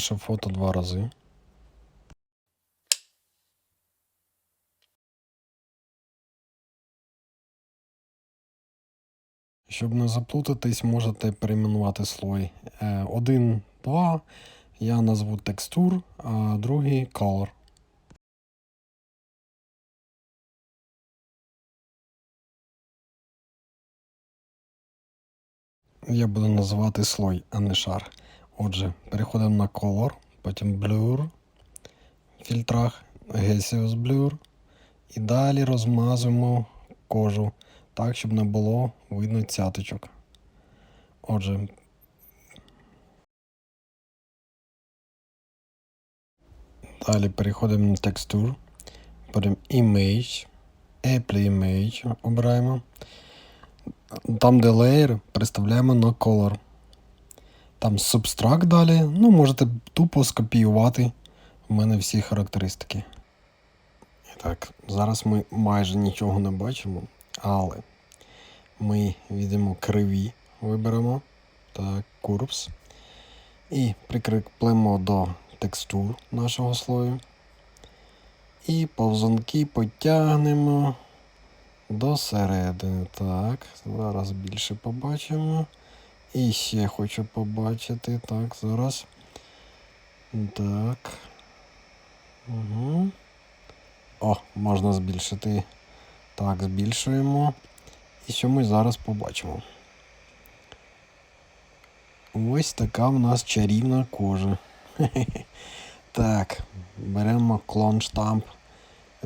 наше фото два рази. Щоб не заплутатись, можете перейменувати слой. Е, Один, два. Я назву текстур, а другий color. Я буду називати слой, а не шар. Отже, переходимо на Color, потім Blur в фільтрах, Gaseous Blur. І далі розмазуємо кожу так, щоб не було видно цяточок. Отже. Далі переходимо на текстур, потім Image, Apply Image обираємо. Там, де layer, переставляємо на color. Там subtract далі. Ну, можете тупо скопіювати в мене всі характеристики. Так, зараз ми майже нічого не бачимо, але ми візьмемо криві, виберемо. Так, курс. І прикріплемо до текстур нашого слою. І повзунки потягнемо до середини. Так, зараз більше побачимо. І ще хочу побачити. Так, зараз. Так. Угу. О, можна збільшити. Так, збільшуємо. І що ми зараз побачимо? Ось така в нас чарівна кожа. Так, беремо клон штамп,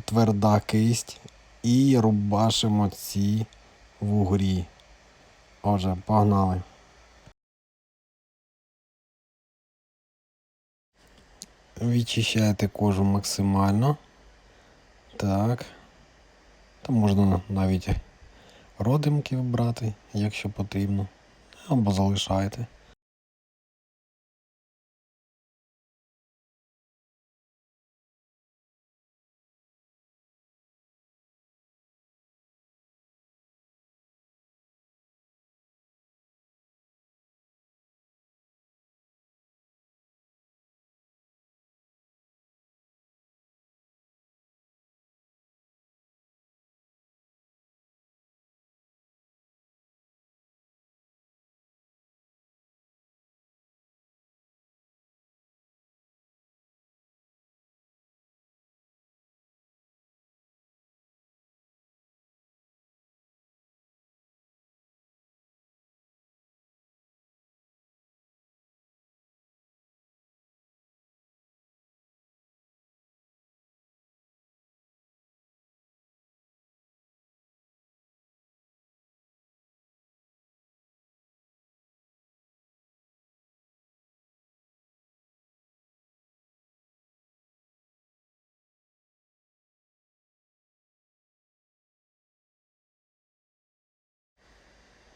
тверда кисть і рубашимо ці вугрі. Отже, погнали. Відчищаєте кожу максимально. Так. Там можна навіть родимки вбрати, якщо потрібно. Або залишайте.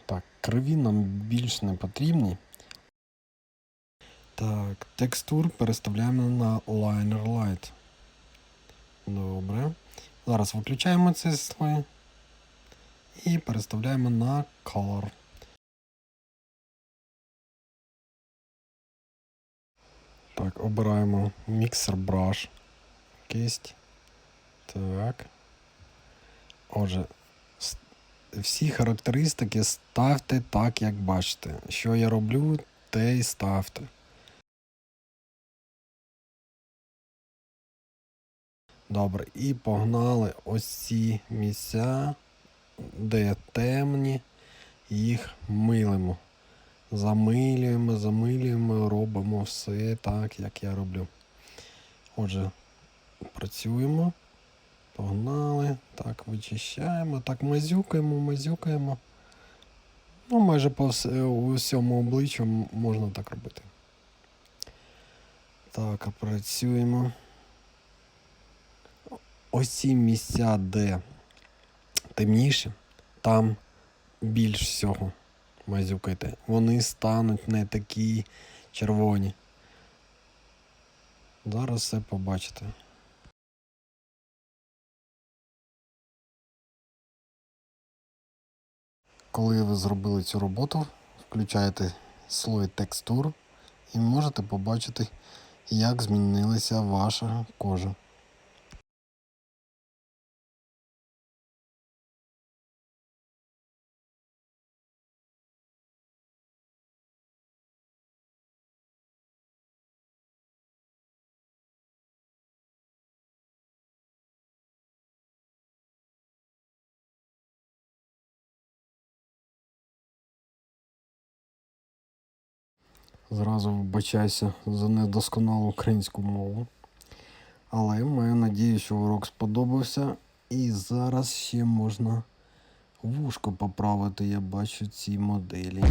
Так, криві нам більш не потрібні. Так, текстур переставляємо на Liner Light. Добре. Зараз виключаємо цей слой і переставляємо на Color. Так, обираємо Mixer Brush. Кисть. Так. Отже, всі характеристики ставте так, як бачите. Що я роблю, те й ставте. Добре, і погнали ось ці місця, де темні, їх милимо. Замилюємо, замилюємо, робимо все так, як я роблю. Отже, працюємо. Погнали. Вичищаємо. Так, мазюкаємо, мазюкаємо. Ну, майже по вс- усьому обличчю можна так робити. Так, а працюємо. Ось ці місця, де темніше, там більш всього мазюкайте. Вони стануть не такі червоні. Зараз все побачите. Коли ви зробили цю роботу, включаєте слой текстур і можете побачити, як змінилася ваша кожа. Зразу вибачайся за недосконалу українську мову. Але маю надію, що урок сподобався. І зараз ще можна вушко поправити, я бачу ці моделі.